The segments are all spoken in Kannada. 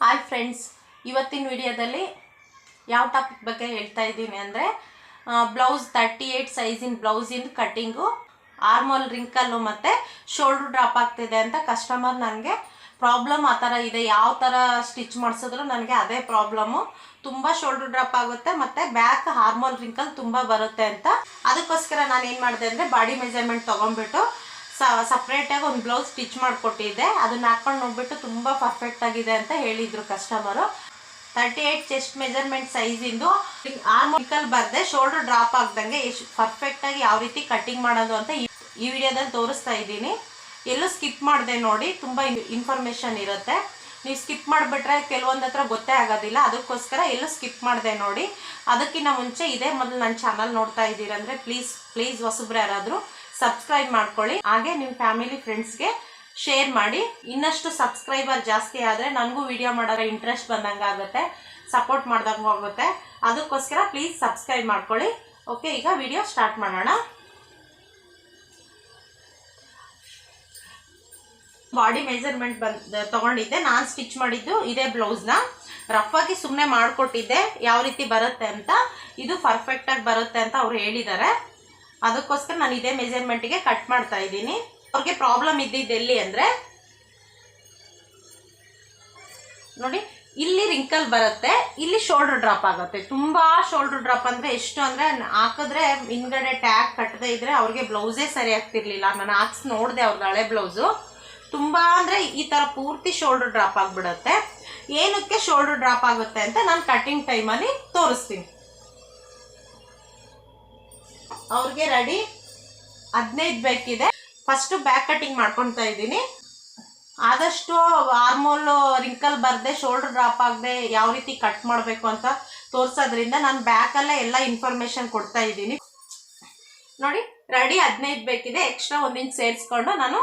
ಹಾಯ್ ಫ್ರೆಂಡ್ಸ್ ಇವತ್ತಿನ ವಿಡಿಯೋದಲ್ಲಿ ಯಾವ ಟಾಪಿಕ್ ಬಗ್ಗೆ ಹೇಳ್ತಾ ಇದ್ದೀನಿ ಅಂದರೆ ಬ್ಲೌಸ್ ತರ್ಟಿ ಏಯ್ಟ್ ಸೈಜಿನ ಬ್ಲೌಸಿನ ಕಟ್ಟಿಂಗು ಆರ್ಮೋಲ್ ರಿಂಕಲ್ಲು ಮತ್ತು ಶೋಲ್ಡ್ರ್ ಡ್ರಾಪ್ ಆಗ್ತಿದೆ ಅಂತ ಕಸ್ಟಮರ್ ನನಗೆ ಪ್ರಾಬ್ಲಮ್ ಆ ಥರ ಇದೆ. ಯಾವ ಥರ ಸ್ಟಿಚ್ ಮಾಡಿಸಿದ್ರು ನನಗೆ ಅದೇ ಪ್ರಾಬ್ಲಮ್ಮು ತುಂಬ ಶೋಲ್ಡ್ರ್ ಡ್ರಾಪ್ ಆಗುತ್ತೆ ಮತ್ತು ಬ್ಯಾಕ್ ಹಾರ್ಮೋಲ್ ರಿಂಕಲ್ ತುಂಬ ಬರುತ್ತೆ ಅಂತ. ಅದಕ್ಕೋಸ್ಕರ ನಾನು ಏನು ಮಾಡಿದೆ ಅಂದರೆ ಬಾಡಿ ಮೆಜರ್ಮೆಂಟ್ ತೊಗೊಂಡ್ಬಿಟ್ಟು ಸಪ್ರೇಟಾಗಿ ಒಂದು ಬ್ಲೌಸ್ ಸ್ಟಿಚ್ ಮಾಡಿಕೊಟ್ಟಿದ್ದೆ. ಅದನ್ನ ಹಾಕೊಂಡು ನೋಡ್ಬಿಟ್ಟು ತುಂಬ ಪರ್ಫೆಕ್ಟ್ ಆಗಿದೆ ಅಂತ ಹೇಳಿದರು customer thirty eight chest measurement ಸೈಜಿಂದು ಆರ್ಮಿಕಲ್ ಬರ್ದೆ ಶೋಲ್ಡರ್ ಡ್ರಾಪ್ ಆಗ್ದಂಗೆ ಎಷ್ಟು ಪರ್ಫೆಕ್ಟಾಗಿ ಯಾವ ರೀತಿ ಕಟ್ಟಿಂಗ್ ಮಾಡೋದು ಅಂತ ಈ- ಈ ವಿಡಿಯೋದಲ್ಲಿ ತೋರಿಸ್ತಾ ಇದ್ದೀನಿ. ಎಲ್ಲೂ ಸ್ಕಿಪ್ ಮಾಡಿದೆ ನೋಡಿ, ತುಂಬ ಇನ್ಫಾರ್ಮೇಷನ್ ಇರುತ್ತೆ. ನೀವು ಸ್ಕಿಪ್ ಮಾಡಿಬಿಟ್ರೆ ಕೆಲವೊಂದು ಹತ್ರ ಗೊತ್ತೇ ಆಗೋದಿಲ್ಲ. ಅದಕ್ಕೋಸ್ಕರ ಎಲ್ಲೂ ಸ್ಕಿಪ್ ಮಾಡಿದೆ ನೋಡಿ. ಅದಕ್ಕಿಂತ ಮುಂಚೆ ಇದೇ ಮೊದಲು ನನ್ನ ಚಾನಲ್ ನೋಡ್ತಾ ಇದ್ದೀರಂದ್ರೆ ಪ್ಲೀಸ್ ಪ್ಲೀಸ್ ಹೊಸಬ್ರು ಯಾರಾದರೂ ಸಬ್ಸ್ಕ್ರೈಬ್ ಮಾಡ್ಕೊಳ್ಳಿ. ಹಾಗೆ ನಿಮ್ಮ ಫ್ಯಾಮಿಲಿ ಫ್ರೆಂಡ್ಸ್ಗೆ ಶೇರ್ ಮಾಡಿ. ಇನ್ನಷ್ಟು ಸಬ್ಸ್ಕ್ರೈಬರ್ ಜಾಸ್ತಿ ಆದರೆ ನನಗೂ ವಿಡಿಯೋ ಮಾಡೋರ ಇಂಟ್ರೆಸ್ಟ್ ಬಂದಂಗೆ ಆಗುತ್ತೆ. ಸಪೋರ್ಟ್ ಮಾಡ್ದಂಗೆ ಆಗುತ್ತೆ. ಅದಕ್ಕೋಸ್ಕರ ಪ್ಲೀಸ್ ಸಬ್ಸ್ಕ್ರೈಬ್ ಮಾಡ್ಕೊಳ್ಳಿ. ಓಕೆ ಈಗ ವಿಡಿಯೋ ಸ್ಟಾರ್ಟ್ ಮಾಡೋಣ. ಬಾಡಿ ಮೆಜರ್ಮೆಂಟ್ ಬಂದ್, ತಗೊಂಡಿದ್ದೆ. ನಾನು ಸ್ಟಿಚ್ ಮಾಡಿದ್ದು ಇದೇ ಬ್ಲೌಸ್ನ ರಫ್ ಆಗಿ ಸುಮ್ಮನೆ ಮಾಡಿಕೊಟ್ಟಿದ್ದೆ. ಯಾವ ರೀತಿ ಬರುತ್ತೆ ಅಂತ. ಇದು ಪರ್ಫೆಕ್ಟಾಗಿ ಬರುತ್ತೆ ಅಂತ ಅವ್ರು ಹೇಳಿದ್ದಾರೆ. ಅದಕ್ಕೋಸ್ಕರ ನಾನು ಇದೇ ಮೆಜರ್ಮೆಂಟಿಗೆ ಕಟ್ ಮಾಡ್ತಾ ಇದ್ದೀನಿ. ಅವ್ರಿಗೆ ಪ್ರಾಬ್ಲಮ್ ಇದ್ದಿದ್ದು ಎಲ್ಲಿ ಅಂದರೆ, ನೋಡಿ, ಇಲ್ಲಿ ರಿಂಕಲ್ ಬರುತ್ತೆ, ಇಲ್ಲಿ ಶೋಲ್ಡರ್ ಡ್ರಾಪ್ ಆಗುತ್ತೆ. ತುಂಬ ಶೋಲ್ಡರ್ ಡ್ರಾಪ್ ಅಂದರೆ ಎಷ್ಟು ಅಂದರೆ ಹಾಕಿದ್ರೆ ಹಿಂದ್ಗಡೆ ಟ್ಯಾಗ್ ಕಟ್ಟದೇ ಇದ್ರೆ ಅವ್ರಿಗೆ ಬ್ಲೌಸೇ ಸರಿ ಆಗ್ತಿರ್ಲಿಲ್ಲ. ನಾನು ಹಾಕ್ಸ್ ನೋಡಿದೆ ಅವ್ರದ್ದು ಹಳೆ ಬ್ಲೌಸು ತುಂಬ ಅಂದರೆ ಈ ಥರ ಪೂರ್ತಿ ಶೋಲ್ಡರ್ ಡ್ರಾಪ್ ಆಗಿಬಿಡುತ್ತೆ. ಏನಕ್ಕೆ ಶೋಲ್ಡರ್ ಡ್ರಾಪ್ ಆಗುತ್ತೆ ಅಂತ ನಾನು ಕಟ್ಟಿಂಗ್ ಟೈಮಲ್ಲಿ ತೋರಿಸ್ತೀನಿ. ಅವ್ರಿಗೆ ರೆಡಿ ಹದಿನೈದು ಬೇಕಿದೆ. ಫಸ್ಟು ಬ್ಯಾಕ್ ಕಟಿಂಗ್ ಮಾಡ್ಕೊತಾ ಇದ್ದೀನಿ. ಆದಷ್ಟು ಆರ್ಮೋಲ್ ರಿಂಕಲ್ ಬರದೆ ಶೋಲ್ಡರ್ ಡ್ರಾಪ್ ಆಗದೆ ಯಾವ ರೀತಿ ಕಟ್ ಮಾಡಬೇಕು ಅಂತ ತೋರಿಸೋದ್ರಿಂದ ನಾನು ಬ್ಯಾಕಲ್ಲೇ ಎಲ್ಲ ಇನ್ಫಾರ್ಮೇಷನ್ ಕೊಡ್ತಾ ಇದ್ದೀನಿ. ನೋಡಿ ರೆಡಿ ಹದಿನೈದು ಬೇಕಿದೆ. ಎಕ್ಸ್ಟ್ರಾ ಒಂದು ಸೇರಿಸ್ಕೊಂಡು ನಾನು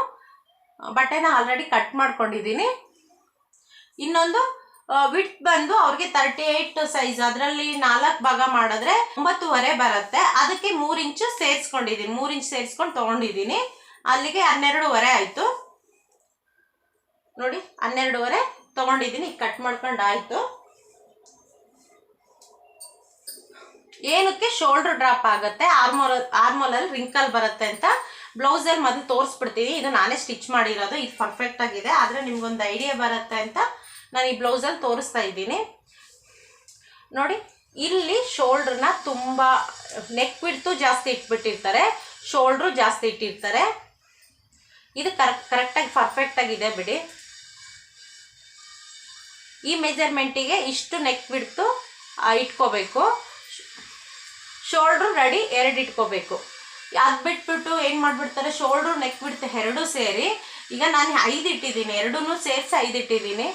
ಬಟ್ಟೆನ ಆಲ್ರೆಡಿ ಕಟ್ ಮಾಡ್ಕೊಂಡಿದ್ದೀನಿ. ಇನ್ನೊಂದು ವಿಟ್ ಬಂದು ಅವ್ರಿಗೆ ತರ್ಟಿ ಏಟ್ ಸೈಜ್ ಅದರಲ್ಲಿ ನಾಲ್ಕು ಭಾಗ ಮಾಡಿದ್ರೆ ಒಂಬತ್ತುವರೆ ಬರುತ್ತೆ. ಅದಕ್ಕೆ ಮೂರು ಇಂಚು ಸೇರಿಸ್ಕೊಂಡಿದ್ದೀನಿ. ಮೂರು ಇಂಚ್ ಸೇರಿಸ್ಕೊಂಡು ತೊಗೊಂಡಿದ್ದೀನಿ. ಅಲ್ಲಿಗೆ ಹನ್ನೆರಡೂವರೆ ಆಯಿತು. ನೋಡಿ, ಹನ್ನೆರಡೂವರೆ ತೊಗೊಂಡಿದ್ದೀನಿ. ಕಟ್ ಮಾಡ್ಕೊಂಡು ಆಯಿತು ಏನಕ್ಕೆ? ಶೋಲ್ಡರ್ ಡ್ರಾಪ್ ಆಗುತ್ತೆ. ಆರ್ಮೋಲ್ ಆರ್ಮೋಲಲ್ಲಿ ರಿಂಕಲ್ ಬರುತ್ತೆ ಅಂತ ಬ್ಲೌಸಲ್ಲಿ ಮೊದಲು ತೋರಿಸ್ಬಿಡ್ತೀನಿ ಇದು ನಾನೇ ಸ್ಟಿಚ್ ಮಾಡಿರೋದು. ಇದು ಪರ್ಫೆಕ್ಟ್ ಆಗಿದೆ. ಆದರೆ ನಿಮ್ಗೊಂದು ಐಡಿಯಾ ಬರುತ್ತೆ ಅಂತ ನಾನು ಈ ಬ್ಲೌಸಲ್ಲಿ ತೋರಿಸ್ತಾ ಇದ್ದೀನಿ. ನೋಡಿ, ಇಲ್ಲಿ ಶೋಲ್ಡ್ರನ್ನ ತುಂಬ ನೆಕ್ ಬಿಡ್ತು ಜಾಸ್ತಿ ಇಟ್ಬಿಟ್ಟಿರ್ತಾರೆ ಶೋಲ್ಡ್ರು ಜಾಸ್ತಿ ಇಟ್ಟಿರ್ತಾರೆ. ಇದು ಕರೆಕ್ಟ್, ಕರೆಕ್ಟಾಗಿ ಪರ್ಫೆಕ್ಟಾಗಿದೆ ಬಿಡಿ. ಈ ಮೆಜರ್ಮೆಂಟಿಗೆ ಇಷ್ಟು ನೆಕ್ ಬಿಡ್ತು ಇಟ್ಕೋಬೇಕು. ಶೋಲ್ಡ್ರು ರೆಡಿ ಎರಡು ಇಟ್ಕೋಬೇಕು. ಅದು ಬಿಟ್ಬಿಟ್ಟು ಏನು ಮಾಡಿಬಿಡ್ತಾರೆ ಶೋಲ್ಡ್ರು ನೆಕ್ ಬಿಡ್ತು ಎರಡೂ ಸೇರಿ, ಈಗ ನಾನು ಐದು ಇಟ್ಟಿದ್ದೀನಿ ಎರಡೂ ಸೇರಿಸಿ ಐದು ಇಟ್ಟಿದ್ದೀನಿ.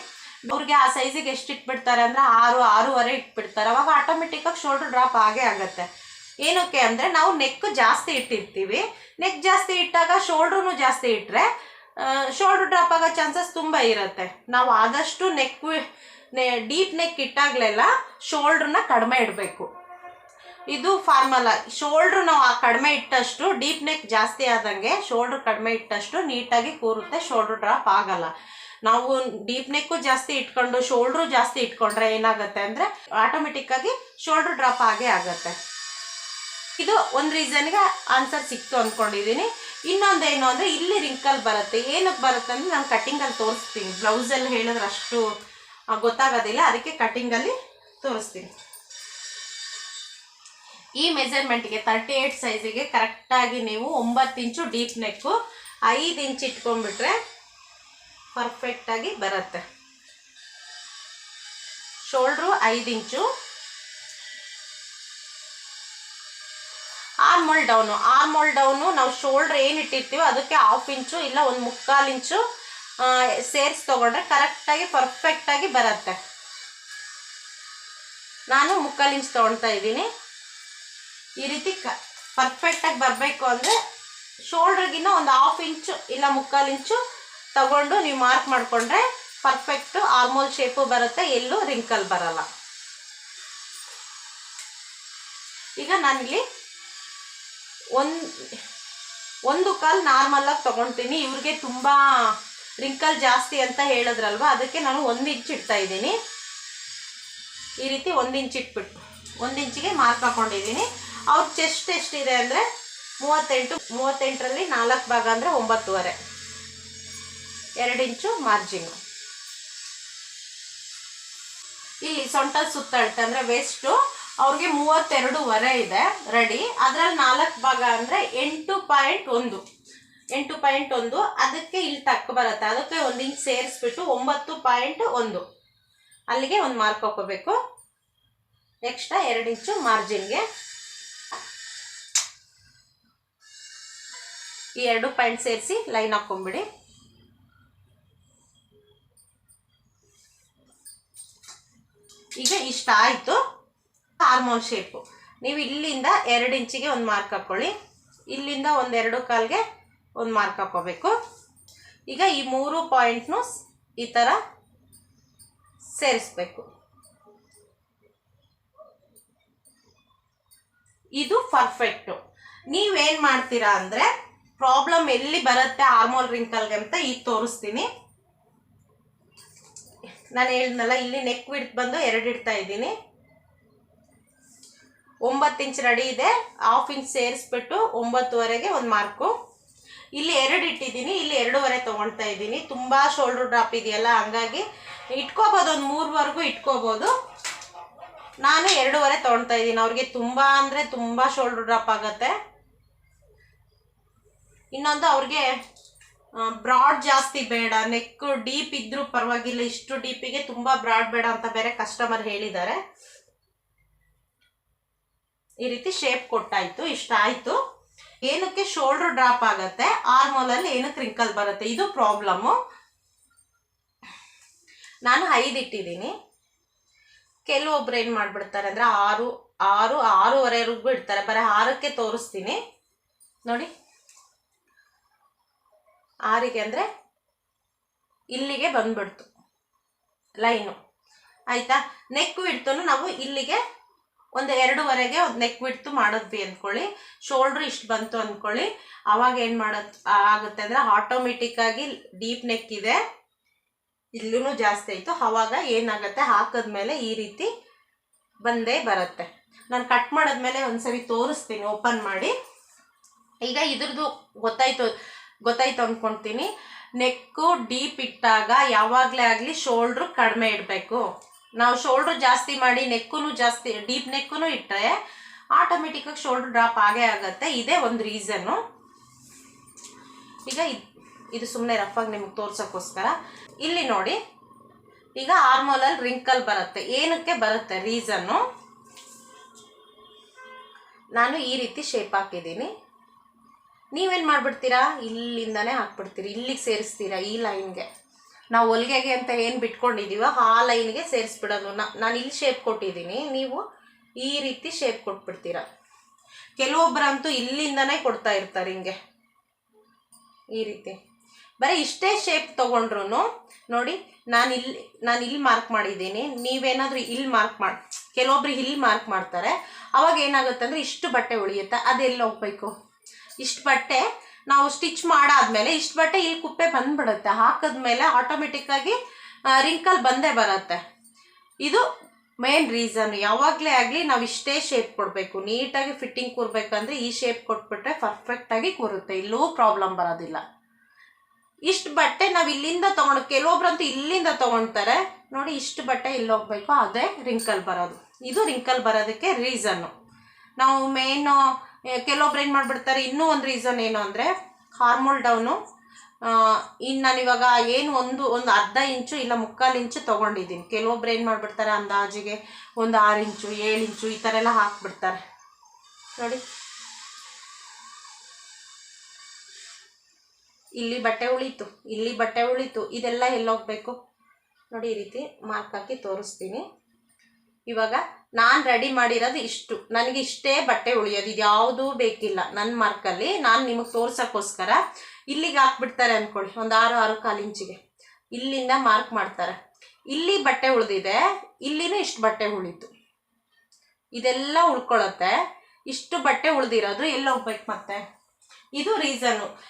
ಅವ್ರಿಗೆ ಆ ಸೈಜಿಗೆ ಎಷ್ಟು ಇಟ್ಬಿಡ್ತಾರೆ ಅಂದರೆ ಆರು, ಆರೂವರೆ ಇಟ್ಬಿಡ್ತಾರೆ. ಅವಾಗ ಆಟೋಮೆಟಿಕ್ಕಾಗಿ ಶೋಲ್ಡ್ರ್ ಡ್ರಾಪ್ ಆಗೇ ಆಗುತ್ತೆ. ಏನಕ್ಕೆ ಅಂದರೆ ನಾವು ನೆಕ್ ಜಾಸ್ತಿ ಇಟ್ಟಿರ್ತೀವಿ. ನೆಕ್ ಜಾಸ್ತಿ ಇಟ್ಟಾಗ ಶೋಲ್ಡ್ರೂ ಜಾಸ್ತಿ ಇಟ್ಟರೆ ಶೋಲ್ಡರ್ ಡ್ರಾಪ್ ಆಗೋ ಚಾನ್ಸಸ್ ತುಂಬ ಇರುತ್ತೆ. ನಾವು ಆದಷ್ಟು ನೆಕ್ ಡೀಪ್ ನೆಕ್ ಇಟ್ಟಾಗಲೆಲ್ಲ ಶೋಲ್ಡ್ರನ್ನ ಕಡಿಮೆ ಇಡಬೇಕು. ಇದು ಫಾರ್ಮಲ್ಲ ಶೋಲ್ಡ್ರ್ ನಾವು ಕಡಿಮೆ ಇಟ್ಟಷ್ಟು ಡೀಪ್ ನೆಕ್ ಜಾಸ್ತಿ ಆದಂಗೆ ಶೋಲ್ಡ್ರ್ ಕಡಿಮೆ ಇಟ್ಟಷ್ಟು ನೀಟಾಗಿ ಕೂರುತ್ತೆ ಶೋಲ್ಡ್ರ್ ಡ್ರಾಪ್ ಆಗಲ್ಲ. ನಾವು ಡೀಪ್ ನೆಕ್ಕು ಜಾಸ್ತಿ ಇಟ್ಕೊಂಡು ಶೋಲ್ಡ್ರು ಜಾಸ್ತಿ ಇಟ್ಕೊಂಡ್ರೆ ಏನಾಗುತ್ತೆ ಅಂದರೆ ಆಟೋಮೆಟಿಕ್ಕಾಗಿ ಶೋಲ್ಡ್ರ್ ಡ್ರಾಪ್ ಆಗೇ ಆಗುತ್ತೆ. ಇದು ಒಂದು ರೀಸನ್ಗೆ ಆನ್ಸರ್ ಸಿಕ್ತು ಅಂದ್ಕೊಂಡಿದ್ದೀನಿ ಇನ್ನೊಂದೇನು ಅಂದರೆ ಇಲ್ಲಿ ರಿಂಕಲ್ ಬರುತ್ತೆ. ಏನಕ್ಕೆ ಬರುತ್ತೆ ಅಂದರೆ ನಾನು ಕಟ್ಟಿಂಗಲ್ಲಿ ತೋರಿಸ್ತೀನಿ. ಬ್ಲೌಸಲ್ಲಿ ಹೇಳಿದ್ರೆ ಅಷ್ಟು ಗೊತ್ತಾಗೋದಿಲ್ಲ. ಅದಕ್ಕೆ ಕಟ್ಟಿಂಗಲ್ಲಿ ತೋರಿಸ್ತೀನಿ. ಈ ಮೆಜರ್ಮೆಂಟ್ಗೆ ತರ್ಟಿ ಏಯ್ಟ್ ಸೈಜಿಗೆ ಕರೆಕ್ಟಾಗಿ ನೀವು ಒಂಬತ್ತು ಇಂಚು ಡೀಪ್ ನೆಕ್ಕು ಐದು ಇಂಚ್ ಇಟ್ಕೊಂಡ್ಬಿಟ್ರೆ ಪರ್ಫೆಕ್ಟಾಗಿ ಬರುತ್ತೆ. ಶೋಲ್ಡ್ರು ಐದು inch. Armhole down armhole down ನಾವು ಶೋಲ್ಡ್ರ್ ಏನು ಇಟ್ಟಿರ್ತೀವೋ ಅದಕ್ಕೆ ಹಾಫ್ ಇಂಚು ಇಲ್ಲ ಒಂದು ಮುಕ್ಕಾಲು ಇಂಚು ಸೇರಿಸಿ ತೊಗೊಂಡ್ರೆ ಕರೆಕ್ಟಾಗಿ ಪರ್ಫೆಕ್ಟಾಗಿ ಬರುತ್ತೆ. ನಾನು ಮುಕ್ಕಾಲು ಇಂಚು ತೊಗೊಳ್ತಾ ಇದ್ದೀನಿ. ಈ ರೀತಿ ಕ ಪರ್ಫೆಕ್ಟಾಗಿ ಬರಬೇಕು ಅಂದರೆ ಶೋಲ್ಡ್ರಿಗಿನ್ನ ಒಂದು ಹಾಫ್ ಇಂಚು ಇಲ್ಲ ಮುಕ್ಕಾಲು ಇಂಚು ತಗೊಂಡು ನೀವು ಮಾರ್ಕ್ ಮಾಡಿಕೊಂಡ್ರೆ ಪರ್ಫೆಕ್ಟು ಆರ್ಮೋಲ್ ಶೇಪು ಬರುತ್ತೆ, ಎಲ್ಲೂ ರಿಂಕಲ್ ಬರಲ್ಲ. ಈಗ ನನಗೆ ಒಂದು ಒಂದು ಕಾಲು ನಾರ್ಮಲಾಗಿ ತೊಗೊಳ್ತೀನಿ ಇವ್ರಿಗೆ ತುಂಬ ರಿಂಕಲ್ ಜಾಸ್ತಿ ಅಂತ ಹೇಳಿದ್ರಲ್ವ, ಅದಕ್ಕೆ ನಾನು ಒಂದು ಇಂಚ್ ಇಡ್ತಾ ಇದ್ದೀನಿ. ಈ ರೀತಿ ಒಂದು ಇಂಚ್ ಇಟ್ಬಿಟ್ಟು, ಒಂದು ಇಂಚಿಗೆ ಮಾರ್ಕ್ ಹಾಕೊಂಡಿದ್ದೀನಿ. ಅವ್ರ ಚೆಸ್ಟ್ ಎಷ್ಟಿದೆ ಅಂದರೆ ಮೂವತ್ತೆಂಟು, ಮೂವತ್ತೆಂಟರಲ್ಲಿ ನಾಲ್ಕು ಭಾಗ ಅಂದರೆ ಒಂಬತ್ತುವರೆ. ಎರಡು ಇಂಚು ಮಾರ್ಜಿನ್ನು ಇಲ್ಲಿ ಸೊಂಟ ಸುತ್ತ ಅಂದರೆ ವೆಸ್ಟು ಅವ್ರಿಗೆ ಮೂವತ್ತೆರಡೂವರೆ ಇದೆ ರೆಡಿ ಅದರಲ್ಲಿ ನಾಲ್ಕು ಭಾಗ ಅಂದರೆ ಎಂಟು ಪಾಯಿಂಟ್ ಒಂದು. ಎಂಟು ಪಾಯಿಂಟ್ ಒಂದು, ಅದಕ್ಕೆ ಇಲ್ಲಿ ತಕ್ಕ ಬರುತ್ತೆ. ಅದಕ್ಕೆ ಒಂದು ಇಂಚ್ ಸೇರಿಸ್ಬಿಟ್ಟು ಒಂಬತ್ತು ಪಾಯಿಂಟ್ ಒಂದು. ಅಲ್ಲಿಗೆ ಒಂದು ಮಾರ್ಕ್ ಹಾಕೋಬೇಕು. ಎಕ್ಸ್ಟ್ರಾ ಎರಡು ಇಂಚು ಮಾರ್ಜಿನ್ಗೆ ಈ ಎರಡು ಪಾಯಿಂಟ್ ಸೇರಿಸಿ ಲೈನ್ ಹಾಕೊಂಬಿಡಿ ಈಗ ಇಷ್ಟ ಆಯಿತು. ಹಾರ್ಮೋನ್ ಶೇಪು ನೀವು ಇಲ್ಲಿಂದ ಎರಡು ಇಂಚಿಗೆ ಒಂದು ಮಾರ್ಕ್ ಹಾಕ್ಕೊಳ್ಳಿ ಇಲ್ಲಿಂದ ಒಂದೆರಡು ಕಾಲ್ಗೆ ಒಂದು ಮಾರ್ಕ್ ಹಾಕ್ಕೋಬೇಕು. ಈಗ ಈ ಮೂರು ಪಾಯಿಂಟ್ನು ಈ ಥರ ಸೇರಿಸ್ಬೇಕು. ಇದು ಪರ್ಫೆಕ್ಟು ನೀವೇನು ಮಾಡ್ತೀರಾ ಅಂದರೆ ಪ್ರಾಬ್ಲಮ್ ಎಲ್ಲಿ ಬರುತ್ತೆ ಹಾರ್ಮೋನ್ ರಿಂಕಲ್ಗೆ ಅಂತ ಈಗ ತೋರಿಸ್ತೀನಿ. ನಾನು ಹೇಳಿದ್ನಲ್ಲ, ಇಲ್ಲಿ ನೆಕ್ ವಿಡ್ತ್ ಬಂದು ಎರಡು ಇಡ್ತಾ ಇದ್ದೀನಿ. ಒಂಬತ್ತು ಇಂಚ್ ರೆಡಿ ಇದೆ ಹಾಫ್ ಇಂಚ್ ಸೇರಿಸ್ಬಿಟ್ಟು ಒಂಬತ್ತುವರೆಗೆ ಒಂದು ಮಾರ್ಕು ಇಲ್ಲಿ ಎರಡು ಇಟ್ಟಿದ್ದೀನಿ, ಇಲ್ಲಿ ಎರಡೂವರೆ ತೊಗೊಳ್ತಾ ಇದ್ದೀನಿ. ತುಂಬ ಶೋಲ್ಡ್ರ್ ಡ್ರಾಪ್ ಇದೆಯಲ್ಲ, ಹಂಗಾಗಿ ಇಟ್ಕೋಬೋದು, ಒಂದು ಮೂರುವರೆಗೂ ಇಟ್ಕೋಬೋದು. ನಾನು ಎರಡೂವರೆ ತೊಗೊಳ್ತಾ ಇದ್ದೀನಿ, ಅವ್ರಿಗೆ ತುಂಬ ಅಂದರೆ ತುಂಬ ಶೋಲ್ಡ್ರ್ ಡ್ರಾಪ್ ಆಗುತ್ತೆ. ಇನ್ನೊಂದು ಅವ್ರಿಗೆ ಬ್ರಾಡ್ ಜಾಸ್ತಿ ಬೇಡ ನೆಕ್ ಡೀಪ್ ಇದ್ರೂ ಪರವಾಗಿಲ್ಲ, ಇಷ್ಟು ಡೀಪಿಗೆ ತುಂಬಾ ಬ್ರಾಡ್ ಬೇಡ ಅಂತ ಬೇರೆ ಕಸ್ಟಮರ್ ಹೇಳಿದ್ದಾರೆ. ಈ ರೀತಿ ಶೇಪ್ ಕೊಟ್ಟಾಯ್ತು, ಇಷ್ಟ ಆಯ್ತು. ಏನಕ್ಕೆ ಶೋಲ್ಡರ್ ಡ್ರಾಪ್ ಆಗತ್ತೆ ಆರ್ಮೋಲಲ್ಲಿ ಏನಕ್ಕೆ ರಿಂಕಲ್ ಬರುತ್ತೆ, ಇದು ಪ್ರಾಬ್ಲಮ್ಮು ನಾನು ಐದು ಇಟ್ಟಿದ್ದೀನಿ. ಕೆಲವೊಬ್ರು ಏನು ಮಾಡಿಬಿಡ್ತಾರೆ ಅಂದರೆ ಆರು ಆರು, ಆರೂವರೆವರೆಗೂ ಇಡ್ತಾರೆ. ಬರೀ ಆರಕ್ಕೆ ತೋರಿಸ್ತೀನಿ. ನೋಡಿ. ಆರಿಗೆ ಅಂದರೆ ಇಲ್ಲಿಗೆ ಬಂದ್ಬಿಡ್ತು. ಲೈನು. ಆಯಿತಾ? ನೆಕ್ ಬಿಡ್ತು ನಾವು ಇಲ್ಲಿಗೆ ಒಂದು ಎರಡೂವರೆಗೆ ಒಂದು ನೆಕ್ ಬಿಡ್ತು ಮಾಡಿದ್ವಿ ಅಂದ್ಕೊಳ್ಳಿ ಶೋಲ್ಡ್ರ್ ಇಷ್ಟು ಬಂತು ಅಂದ್ಕೊಳ್ಳಿ ಅವಾಗ ಏನು ಮಾಡೋದು ಆಗುತ್ತೆ ಅಂದರೆ ಆಟೋಮೆಟಿಕ್ಕಾಗಿ ಡೀಪ್ ನೆಕ್ ಇದೆ. ಇಲ್ಲೂ ಜಾಸ್ತಿ ಆಯಿತು. ಆವಾಗ ಏನಾಗುತ್ತೆ? ಹಾಕಿದ್ಮೇಲೆ ಈ ರೀತಿ ಬಂದೇ ಬರುತ್ತೆ. ನಾನು ಕಟ್ ಮಾಡಿದ್ಮೇಲೆ ಒಂದ್ಸರಿ ತೋರಿಸ್ತೀನಿ. ಓಪನ್ ಮಾಡಿ. ಈಗ ಇದ್ರದ್ದು ಗೊತ್ತಾಯ್ತು. ಗೊತ್ತಾಯ್ತು ಅಂದ್ಕೊಳ್ತೀನಿ ನೆಕ್ಕು ಡೀಪ್ ಇಟ್ಟಾಗ ಯಾವಾಗಲೇ ಆಗಲಿ ಶೋಲ್ಡ್ರು ಕಡಿಮೆ ಇಡಬೇಕು. ನಾವು ಶೋಲ್ಡ್ರ್ ಜಾಸ್ತಿ ಮಾಡಿ ನೆಕ್ಕೂ ಜಾಸ್ತಿ, ಡೀಪ್ ನೆಕ್ಕೂ ಇಟ್ಟರೆ ಆಟೋಮೆಟಿಕ್ಕಾಗಿ ಶೋಲ್ಡ್ರ್ ಡ್ರಾಪ್ ಆಗೇ ಆಗುತ್ತೆ. ಇದೇ ಒಂದು ರೀಸನ್ನು. ಈಗ ಇದ್- ಸುಮ್ಮನೆ ರಫಾಗಿ ನಿಮ್ಗೆ ತೋರ್ಸೋಕ್ಕೋಸ್ಕರ. ಇಲ್ಲಿ ನೋಡಿ, ಈಗ ಆರ್ಮೋಲಲ್ಲಿ ರಿಂಕಲ್ ಬರುತ್ತೆ. ಏನಕ್ಕೆ ಬರುತ್ತೆ ರೀಸನ್ನು? ನಾನು ಈ ರೀತಿ ಶೇಪ್ ಹಾಕಿದ್ದೀನಿ. ನೀವೇನು ಮಾಡಿಬಿಡ್ತೀರಾ? ಇಲ್ಲಿಂದನೇ ಹಾಕ್ಬಿಡ್ತೀರಿ, ಇಲ್ಲಿಗೆ ಸೇರಿಸ್ತೀರಾ ಈ ಲೈನ್ಗೆ? ನಾವು ಹೊಲಿಗೆಗೆ ಅಂತ ಏನು ಬಿಟ್ಕೊಂಡಿದ್ದೀವೋ ಆ ಲೈನ್ಗೆ ಸೇರಿಸ್ಬಿಡೋದು. ನಾನು ಇಲ್ಲಿ ಶೇಪ್ ಕೊಟ್ಟಿದ್ದೀನಿ, ನೀವು ಈ ರೀತಿ ಶೇಪ್ ಕೊಟ್ಬಿಡ್ತೀರ. ಕೆಲವೊಬ್ಬರಂತೂ ಇಲ್ಲಿಂದನೇ ಕೊಡ್ತಾ ಇರ್ತಾರೆ ಹಿಂಗೆ. ಈ ರೀತಿ. ಬರೀ ಇಷ್ಟೇ ಶೇಪ್ ತೊಗೊಂಡ್ರು ನೋಡಿ, ನಾನು ಇಲ್ಲಿ ನಾನು ಇಲ್ಲಿ ಮಾರ್ಕ್ ಮಾಡಿದ್ದೀನಿ, ನೀವೇನಾದರೂ ಇಲ್ಲಿ ಮಾರ್ಕ್ ಮಾಡಿ, ಕೆಲವೊಬ್ರು ಇಲ್ಲಿ ಮಾರ್ಕ್ ಮಾಡ್ತಾರೆ. ಅವಾಗ ಏನಾಗುತ್ತೆ ಅಂದರೆ ಇಷ್ಟು ಬಟ್ಟೆ ಉಳಿಯುತ್ತೆ, ಅದೆಲ್ಲ ಹೋಗ್ಬೇಕು? ಇಷ್ಟು ಬಟ್ಟೆ ನಾವು ಸ್ಟಿಚ್ ಮಾಡಾದ್ಮೇಲೆ, ಇಷ್ಟು ಬಟ್ಟೆ ಇಲ್ಲಿ ಕುಪ್ಪೆ ಬಂದ್ಬಿಡುತ್ತೆ. ಹಾಕಿದ್ಮೇಲೆ ಆಟೋಮೆಟಿಕ್ಕಾಗಿ ರಿಂಕಲ್ ಬಂದೇ ಬರುತ್ತೆ. ಇದು ಮೇನ್ ರೀಸನ್ ಯಾವಾಗಲೇ ಆಗಲಿ ನಾವು ಇಷ್ಟೇ ಶೇಪ್ ಕೊಡಬೇಕು. ನೀಟಾಗಿ ಫಿಟ್ಟಿಂಗ್ ಕೂರ್ಬೇಕಂದ್ರೆ ಈ ಶೇಪ್ ಕೊಟ್ಬಿಟ್ರೆ ಪರ್ಫೆಕ್ಟಾಗಿ ಕೂರುತ್ತೆ. ಇಲ್ಲೂ ಪ್ರಾಬ್ಲಮ್ ಬರೋದಿಲ್ಲ. ಇಷ್ಟು ಬಟ್ಟೆ ನಾವು ಇಲ್ಲಿಂದ ತೊಗೊಂಡು, ಕೆಲವೊಬ್ರಂತೂ ಇಲ್ಲಿಂದ ತೊಗೊಳ್ತಾರೆ ನೋಡಿ, ಇಷ್ಟು ಬಟ್ಟೆ ಇಲ್ಲಿ ಹೋಗ್ಬೇಕು ಅದೇ ರಿಂಕಲ್ ಬರೋದು. ಇದು ರಿಂಕಲ್ ಬರೋದಕ್ಕೆ ರೀಸನ್ನು ನಾವು ಮೇನು ಕೆಲವೊಬ್ರು ಏನು ಮಾಡಿಬಿಡ್ತಾರೆ. ಇನ್ನೂ ಒಂದು ರೀಸನ್ ಏನು ಅಂದರೆ ಹಾರ್ಮೋಲ್ ಡೌನು ಇನ್ನು ನಾನು ಇವಾಗ ಏನು ಒಂದು ಒಂದು ಅರ್ಧ ಇಂಚು ಇಲ್ಲ ಮುಕ್ಕಾಲು ಇಂಚು ತೊಗೊಂಡಿದ್ದೀನಿ. ಕೆಲವೊಬ್ರು ಏನು ಮಾಡಿಬಿಡ್ತಾರೆ ಅಂದಾಜಿಗೆ ಒಂದು ಆರು ಇಂಚು, ಏಳು ಇಂಚು, ಈ ಥರ ಎಲ್ಲ ಹಾಕ್ಬಿಡ್ತಾರೆ. ನೋಡಿ. ಇಲ್ಲಿ ಬಟ್ಟೆ ಉಳೀತು, ಇಲ್ಲಿ ಬಟ್ಟೆ ಉಳೀತು, ಇದೆಲ್ಲ ಎಲ್ಲೋಗ್ಬೇಕು. ನೋಡಿ ಈ ರೀತಿ ಮಾರ್ಕ್ ಹಾಕಿ ತೋರಿಸ್ತೀನಿ. ಇವಾಗ ನಾನು ರೆಡಿ ಮಾಡಿರೋದು ಇಷ್ಟು. ನನಗೆ ಇಷ್ಟೇ ಬಟ್ಟೆ ಉಳಿಯೋದು. ಇದು ಯಾವುದೂ ಬೇಕಿಲ್ಲ. ನನ್ನ ಮಾರ್ಕಲ್ಲಿ ನಾನು ನಿಮಗೆ ತೋರ್ಸೋಕ್ಕೋಸ್ಕರ ಇಲ್ಲಿಗೆ ಹಾಕ್ಬಿಡ್ತಾರೆ ಅಂದ್ಕೊಳ್ಳಿ ಒಂದು ಆರು ಆರು ಕಾಲು ಇಂಚಿಗೆ. ಇಲ್ಲಿಂದ ಮಾರ್ಕ್ ಮಾಡ್ತಾರೆ. ಇಲ್ಲಿ ಬಟ್ಟೆ ಉಳಿದಿದೆ, ಇಲ್ಲಿನೂ ಇಷ್ಟು ಬಟ್ಟೆ ಉಳಿತು. ಇದೆಲ್ಲ ಉಳ್ಕೊಳತ್ತೆ. ಇಷ್ಟು ಬಟ್ಟೆ ಉಳ್ದಿರೋದು ಎಲ್ಲಿ ಹೋಗ್ಬೇಕು ಮತ್ತೆ? ಇದು ರೀಸನ್ನು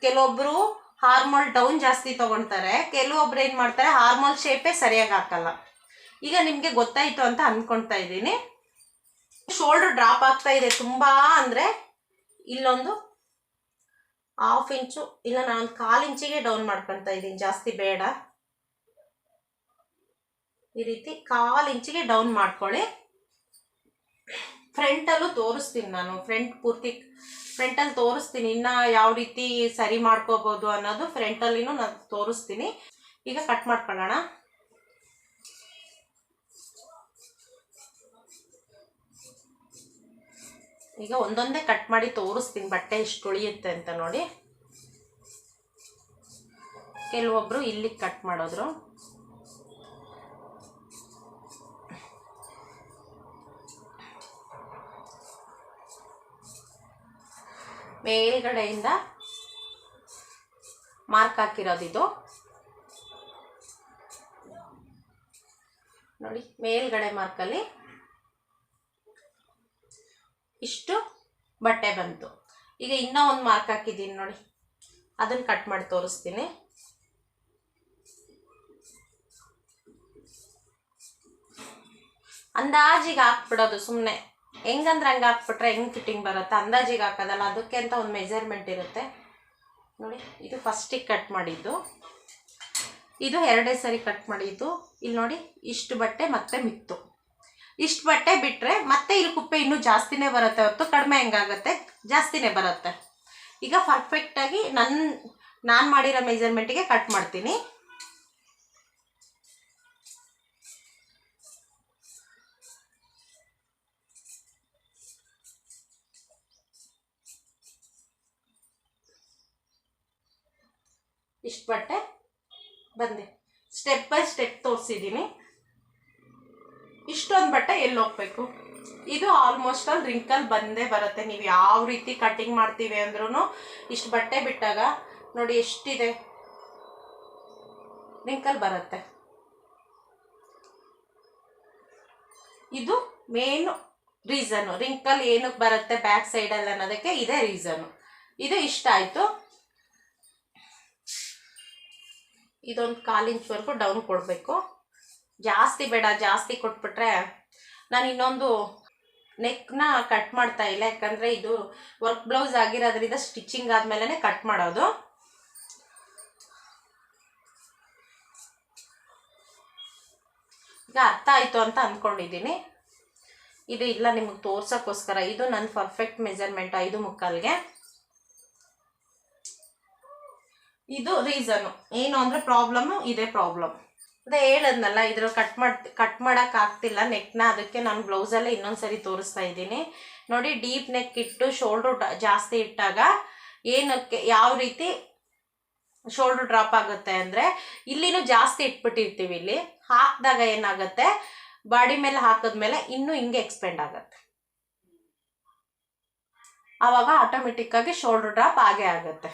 ಕೆಲವೊಬ್ಬರು ಹಾರ್ಮೋಲ್ ಡೌನ್ ಜಾಸ್ತಿ ತೊಗೊಳ್ತಾರೆ ಕೆಲವೊಬ್ರು ಏನು ಮಾಡ್ತಾರೆ? ಹಾರ್ಮೋಲ್ ಶೇಪೇ ಸರಿಯಾಗಿ ಹಾಕಲ್ಲ. ಈಗ ನಿಮಗೆ ಗೊತ್ತಾಯ್ತು ಅಂತ ಅಂದ್ಕೊಳ್ತಾ ಇದ್ದೀನಿ. ಶೋಲ್ಡರ್ ಡ್ರಾಪ್ ಆಗ್ತಾ ಇದೆ ತುಂಬ ಅಂದರೆ ಇಲ್ಲೊಂದು ಹಾಫ್ ಇಂಚು ಇಲ್ಲ ನಾನು ಒಂದು ಕಾಲು ಇಂಚಿಗೆ ಡೌನ್ ಮಾಡ್ಕೊತಾ ಇದ್ದೀನಿ, ಜಾಸ್ತಿ ಬೇಡ. ಈ ರೀತಿ ಕಾಲು ಇಂಚಿಗೆ ಡೌನ್ ಮಾಡ್ಕೊಳ್ಳಿ. ಫ್ರಂಟಲ್ಲೂ ತೋರಿಸ್ತೀನಿ ನಾನು ಫ್ರಂಟ್ ಪೂರ್ತಿ ಫ್ರಂಟಲ್ಲಿ ತೋರಿಸ್ತೀನಿ, ಇನ್ನು ಯಾವ ರೀತಿ ಸರಿ ಮಾಡ್ಕೋಬೋದು ಅನ್ನೋದು ಫ್ರಂಟಲ್ಲಿನೂ ನಾನು ತೋರಿಸ್ತೀನಿ. ಈಗ ಕಟ್ ಮಾಡ್ಕೊಳ್ಳೋಣ. ಈಗ ಒಂದೊಂದೇ ಕಟ್ ಮಾಡಿ ತೋರಿಸ್ತೀನಿ, ಬಟ್ಟೆ ಎಷ್ಟು ಉಳಿಯುತ್ತೆ ಅಂತ ನೋಡಿ. ಕೆಲವೊಬ್ರು ಇಲ್ಲಿ ಕಟ್ ಮಾಡೋದ್ರು. ಮೇಲ್ಗಡೆಯಿಂದ ಮಾರ್ಕ್ ಹಾಕಿರೋದು ಇದು. ನೋಡಿ, ಮೇಲ್ಗಡೆ ಮಾರ್ಕಲ್ಲಿ ಇಷ್ಟು ಬಟ್ಟೆ ಬಂತು. ಈಗ ಇನ್ನೂ ಒಂದು ಮಾರ್ಕ್ ಹಾಕಿದ್ದೀನಿ ನೋಡಿ. ಅದನ್ನು ಕಟ್ ಮಾಡಿ ತೋರಿಸ್ತೀನಿ. ಅಂದಾಜಿಗೆ ಹಾಕ್ಬಿಡೋದು ಸುಮ್ಮನೆ ಹೆಂಗಂದ್ರೆ ಹಂಗೆ ಹಾಕ್ಬಿಟ್ರೆ ಹೆಂಗೆ ಫಿಟ್ಟಿಂಗ್ ಬರುತ್ತೆ? ಅಂದಾಜಿಗೆ ಹಾಕೋದಲ್ಲ, ಅದಕ್ಕೆ ಅಂತ ಒಂದು ಮೆಜರ್ಮೆಂಟ್ ಇರುತ್ತೆ. ನೋಡಿ, ಇದು ಫಸ್ಟಿಗೆ ಕಟ್ ಮಾಡಿದ್ದು. ಇದು ಎರಡೇ ಸರಿ ಕಟ್ ಮಾಡಿದ್ದು. ಇಲ್ಲಿ ನೋಡಿ, ಇಷ್ಟು ಬಟ್ಟೆ ಮತ್ತೆ ಮಿತ್ತು. ಇಷ್ಟು ಬಟ್ಟೆ ಬಿಟ್ಟರೆ ಮತ್ತೆ ಇಲ್ಲಿ ಕುಪ್ಪೆ ಇನ್ನೂ ಜಾಸ್ತಿನೇ ಬರುತ್ತೆ ಹೊರತು ಕಡಿಮೆ ಹೆಂಗಾಗತ್ತೆ? ಜಾಸ್ತಿನೇ ಬರುತ್ತೆ. ಈಗ ಪರ್ಫೆಕ್ಟಾಗಿ ನನ್ನ ನಾನು ಮಾಡಿರೋ ಮೆಜರ್ಮೆಂಟಿಗೆ ಕಟ್ ಮಾಡ್ತೀನಿ. ಇಷ್ಟು ಬಟ್ಟೆ ಬಂದೆ. ಸ್ಟೆಪ್ ಬೈ ಸ್ಟೆಪ್ ತೋರಿಸಿದ್ದೀನಿ. ಇಷ್ಟೊಂದು ಬಟ್ಟೆ ಎಲ್ಲಿ ಹೋಗ್ಬೇಕು? ಇದು ಆಲ್ಮೋಸ್ಟ್ ಅಲ್ಲಿ ರಿಂಕಲ್ ಬಂದೇ ಬರುತ್ತೆ. ನೀವು ಯಾವ ರೀತಿ ಕಟಿಂಗ್ ಮಾಡ್ತೀವಿ ಅಂದ್ರೂ ಇಷ್ಟು ಬಟ್ಟೆ ಬಿಟ್ಟಾಗ ನೋಡಿ ಎಷ್ಟಿದೆ? ರಿಂಕಲ್ ಬರುತ್ತೆ. ಇದು ಮೇನ್ ರೀಸನು ರಿಂಕಲ್ ಏನಕ್ಕೆ ಬರುತ್ತೆ ಬ್ಯಾಕ್ ಸೈಡಲ್ಲಿ ಅನ್ನೋದಕ್ಕೆ ಇದೇ ರೀಸನು ಇದು ಇಷ್ಟ ಆಯಿತು. ಇದೊಂದು ಕಾಲಿಂಚ್ವರೆಗೂ ಡೌನ್ ಕೊಡಬೇಕು. ಜಾಸ್ತಿ ಬೇಡ, ಜಾಸ್ತಿ ಕೊಟ್ಬಿಟ್ರೆ ನಾನು ಇನ್ನೊಂದು ನೆಕ್ನ ಕಟ್ ಮಾಡ್ತಾ ಇಲ್ಲ. ಯಾಕಂದರೆ ಇದು ವರ್ಕ್ ಬ್ಲೌಸ್ ಆಗಿರೋದ್ರಿಂದ ಸ್ಟಿಚಿಂಗ್ ಆದಮೇಲೆ ಕಟ್ ಮಾಡೋದು. ಈಗ ಅರ್ಥ ಆಯಿತು ಅಂತ ಅಂದ್ಕೊಂಡಿದ್ದೀನಿ ಇದು ಇಲ್ಲ, ನಿಮಗೆ ತೋರ್ಸೋಕ್ಕೋಸ್ಕರ. ಇದು ನನ್ನ ಪರ್ಫೆಕ್ಟ್ ಮೆಜರ್ಮೆಂಟ್ ಐದು ಮುಕ್ಕಾಲ್ಗೆ. ಇದು ರೀಸನು ಏನು ಅಂದರೆ ಪ್ರಾಬ್ಲಮ್ಮು ಇದೇ ಪ್ರಾಬ್ಲಮ್ ಅದೇ ಹೇಳದ್ನಲ್ಲ, ಇದ್ರ ಕಟ್ ಮಾಡ್ ಕಟ್ ಮಾಡೋಕೆ ಆಗ್ತಿಲ್ಲ ನೆಕ್ನ ಅದಕ್ಕೆ ನಾನು ಬ್ಲೌಸಲ್ಲೇ ಇನ್ನೊಂದು ಸರಿ ತೋರಿಸ್ತಾ ಇದ್ದೀನಿ. ನೋಡಿ ಡೀಪ್ ನೆಕ್ ಇಟ್ಟು ಶೋಲ್ಡರ್ ಜಾಸ್ತಿ ಇಟ್ಟಾಗ ಏನಕ್ಕೆ, ಯಾವ ರೀತಿ ಶೋಲ್ಡ್ರ್ ಡ್ರಾಪ್ ಆಗುತ್ತೆ ಅಂದರೆ, ಇಲ್ಲಿನೂ ಜಾಸ್ತಿ ಇಟ್ಬಿಟ್ಟಿರ್ತೀವಿ ಇಲ್ಲಿ. ಹಾಕಿದಾಗ ಏನಾಗುತ್ತೆ, ಬಾಡಿ ಮೇಲೆ ಹಾಕಿದ್ಮೇಲೆ ಇನ್ನೂ ಹಿಂಗೆ ಎಕ್ಸ್ಪೆಂಡ್ ಆಗುತ್ತೆ. ಆವಾಗ ಆಟೋಮೆಟಿಕ್ಕಾಗಿ ಶೋಲ್ಡ್ರ್ ಡ್ರಾಪ್ ಆಗೇ ಆಗುತ್ತೆ.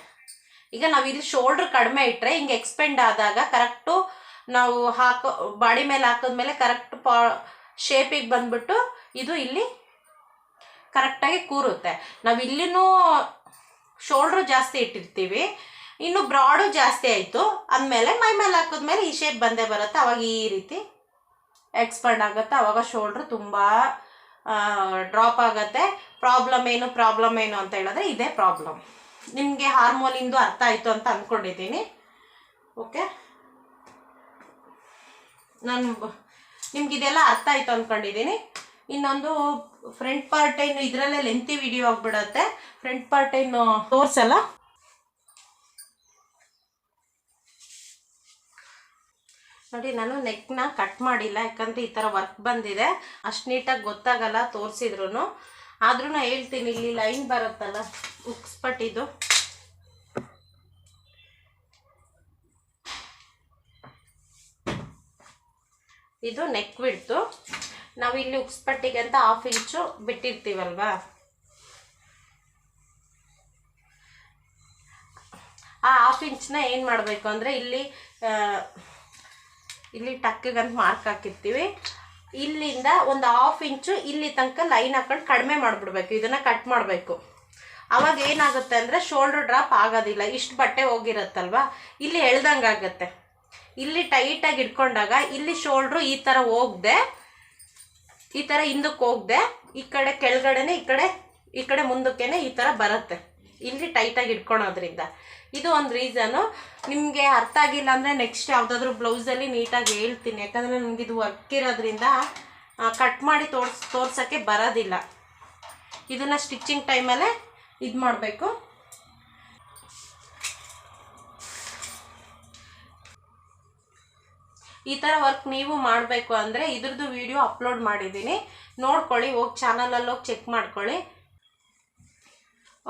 ಈಗ ನಾವು ಇಲ್ಲಿ ಶೋಲ್ಡ್ರ್ ಕಡಿಮೆ ಇಟ್ಟರೆ ಹಿಂಗೆ ಎಕ್ಸ್ಪೆಂಡ್ ಆದಾಗ ಕರೆಕ್ಟು ನಾವು ಹಾಕೋ, ಬಾಡಿ ಮೇಲೆ ಹಾಕಿದ್ಮೇಲೆ ಕರೆಕ್ಟ್ ಪಾ ಶೇಪಿಗೆ ಬಂದ್ಬಿಟ್ಟು ಇದು ಇಲ್ಲಿ ಕರೆಕ್ಟಾಗಿ ಕೂರುತ್ತೆ. ನಾವು ಇಲ್ಲಿನೂ ಶೋಲ್ಡ್ರು ಜಾಸ್ತಿ ಇಟ್ಟಿರ್ತೀವಿ, ಇನ್ನು ಬ್ರಾಡು ಜಾಸ್ತಿ ಆಯಿತು, ಅಂದಮೇಲೆ ಮೈ ಮೇಲೆ ಹಾಕಿದ್ಮೇಲೆ ಈ ಶೇಪ್ ಬಂದೇ ಬರುತ್ತೆ. ಅವಾಗ ಈ ರೀತಿ ಎಕ್ಸ್ಪರ್ಡ್ ಆಗುತ್ತೆ. ಅವಾಗ ಶೋಲ್ಡ್ರು ತುಂಬ ಡ್ರಾಪ್ ಆಗುತ್ತೆ. ಪ್ರಾಬ್ಲಮ್ ಏನು ಪ್ರಾಬ್ಲಮ್ ಏನು ಅಂತ ಹೇಳಿದ್ರೆ ಇದೇ ಪ್ರಾಬ್ಲಮ್ ನಿಮಗೆ ಹಾರ್ಮೋನಿಂದು ಅರ್ಥ ಆಯಿತು ಅಂತ ಅಂದ್ಕೊಂಡಿದ್ದೀನಿ ಓಕೆ ನಾನು ನಿಮ್ಗೆ ಇದೆಲ್ಲ ಅರ್ಥ ಆಯಿತು ಅಂದ್ಕೊಂಡಿದ್ದೀನಿ ಇನ್ನೊಂದು ಫ್ರಂಟ್ ಪಾರ್ಟ್ ಏನು, ಇದರಲ್ಲೇ ಲೆಂತಿ ವಿಡಿಯೋ ಆಗಿಬಿಡತ್ತೆ. ಫ್ರಂಟ್ ಪಾರ್ಟ್ ಏನು ತೋರಿಸಲ್ಲ? ನೋಡಿ, ನಾನು ನೆಕ್ನ ಕಟ್ ಮಾಡಿಲ್ಲ, ಯಾಕಂದರೆ ಈ ಥರ ವರ್ಕ್ ಬಂದಿದೆ. ಅಷ್ಟು ನೀಟಾಗಿ ಗೊತ್ತಾಗಲ್ಲ ತೋರಿಸಿದ್ರು ಆದ್ರೂ ಹೇಳ್ತೀನಿ, ಇಲ್ಲಿ ಲೈನ್ ಬರುತ್ತಲ್ಲ, ಉಕ್ಸ್ಪಟ್ಟಿದ್ದು. ಇದು ನೆಕ್ ಬಿಡ್ತು ನಾವು ಇಲ್ಲಿ ಉಕ್ಸ್ಪಟ್ಟಿಗೆ ಅಂತ ಹಾಫ್ ಇಂಚು ಬಿಟ್ಟಿರ್ತೀವಲ್ವಾ? ಆ ಹಾಫ್ ಇಂಚ್ನ ಏನು ಮಾಡಬೇಕು ಅಂದರೆ ಇಲ್ಲಿ ಇಲ್ಲಿ ಟಕ್ಕಿಗಂತ ಮಾರ್ಕ್ ಹಾಕಿರ್ತೀವಿ. ಇಲ್ಲಿಂದ ಒಂದು ಹಾಫ್ ಇಂಚು ಇಲ್ಲಿ ತನಕ ಲೈನ್ ಹಾಕೊಂಡು ಕಡಿಮೆ ಮಾಡಿಬಿಡ್ಬೇಕು. ಇದನ್ನು ಕಟ್ ಮಾಡಬೇಕು. ಅವಾಗ ಏನಾಗುತ್ತೆ ಅಂದರೆ ಶೋಲ್ಡರ್ ಡ್ರಾಪ್ ಆಗೋದಿಲ್ಲ. ಇಷ್ಟು ಬಟ್ಟೆ ಹೋಗಿರತ್ತಲ್ವ? ಇಲ್ಲಿ ಎಳ್ದಂಗೆ ಆಗುತ್ತೆ ಇಲ್ಲಿ ಟೈಟಾಗಿ ಇಟ್ಕೊಂಡಾಗ ಇಲ್ಲಿ ಶೋಲ್ಡ್ರು ಈ ಥರ ಹೋಗ್ದೆ, ಈ ಥರ ಹಿಂದಕ್ಕೆ ಹೋಗ್ದೆ, ಈ ಕಡೆ ಕೆಳಗಡೆನೆ, ಈ ಕಡೆ ಈ ಕಡೆ ಮುಂದಕ್ಕೇನೆ ಈ ಥರ ಬರುತ್ತೆ. ಇಲ್ಲಿ ಟೈಟಾಗಿ ಇಟ್ಕೊಳೋದ್ರಿಂದ. ಇದು ಒಂದು ರೀಸನು ನಿಮಗೆ ಅರ್ಥ ಆಗಿಲ್ಲ ಅಂದರೆ ನೆಕ್ಸ್ಟ್ ಯಾವುದಾದ್ರೂ ಬ್ಲೌಸಲ್ಲಿ ನೀಟಾಗಿ ಹೇಳ್ತೀನಿ. ಯಾಕಂದರೆ ನನಗೆ ಇದು ವರ್ಕ್ ಇರೋದ್ರಿಂದ ಕಟ್ ಮಾಡಿ ತೋರ್ಸ್, ತೋರ್ಸೋಕ್ಕೆ ಬರೋದಿಲ್ಲ. ಇದನ್ನು ಸ್ಟಿಚಿಂಗ್ ಟೈಮಲ್ಲೇ ಇದು ಮಾಡಬೇಕು ಈ ಥರ ವರ್ಕ್ ನೀವು ಮಾಡಬೇಕು ಅಂದರೆ ಇದ್ರದ್ದು ವಿಡಿಯೋ ಅಪ್ಲೋಡ್ ಮಾಡಿದ್ದೀನಿ. ನೋಡ್ಕೊಳ್ಳಿ, ಹೋಗಿ ಚಾನಲಲ್ಲಿ ಹೋಗಿ ಚೆಕ್ ಮಾಡ್ಕೊಳ್ಳಿ.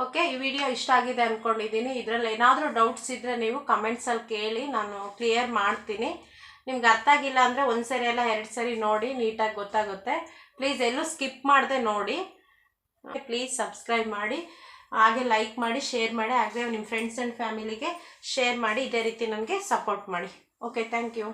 ಓಕೆ ಈ ವಿಡಿಯೋ ಇಷ್ಟ ಆಗಿದೆ ಅಂದ್ಕೊಂಡಿದ್ದೀನಿ ಇದರಲ್ಲಿ ಏನಾದರೂ ಡೌಟ್ಸ್ ಇದ್ದರೆ ನೀವು ಕಮೆಂಟ್ಸಲ್ಲಿ ಕೇಳಿ, ನಾನು ಕ್ಲಿಯರ್ ಮಾಡ್ತೀನಿ. ನಿಮ್ಗೆ ಅರ್ಥ ಆಗಿಲ್ಲ ಅಂದರೆ ಒಂದು ಸರಿ ಎಲ್ಲ ಎರಡು ಸರಿ ನೋಡಿ, ನೀಟಾಗಿ ಗೊತ್ತಾಗುತ್ತೆ. ಪ್ಲೀಸ್ ಎಲ್ಲೂ ಸ್ಕಿಪ್ ಮಾಡದೆ ನೋಡಿ. ಪ್ಲೀಸ್ ಸಬ್ಸ್ಕ್ರೈಬ್ ಮಾಡಿ. ಹಾಗೆ ಲೈಕ್ ಮಾಡಿ ಶೇರ್ ಮಾಡಿ. ಹಾಗೆ ನಿಮ್ಮ ಫ್ರೆಂಡ್ಸ್ ಆ್ಯಂಡ್ ಫ್ಯಾಮಿಲಿಗೆ ಶೇರ್ ಮಾಡಿ, ಇದೇ ರೀತಿ ನನಗೆ ಸಪೋರ್ಟ್ ಮಾಡಿ. Okay thank you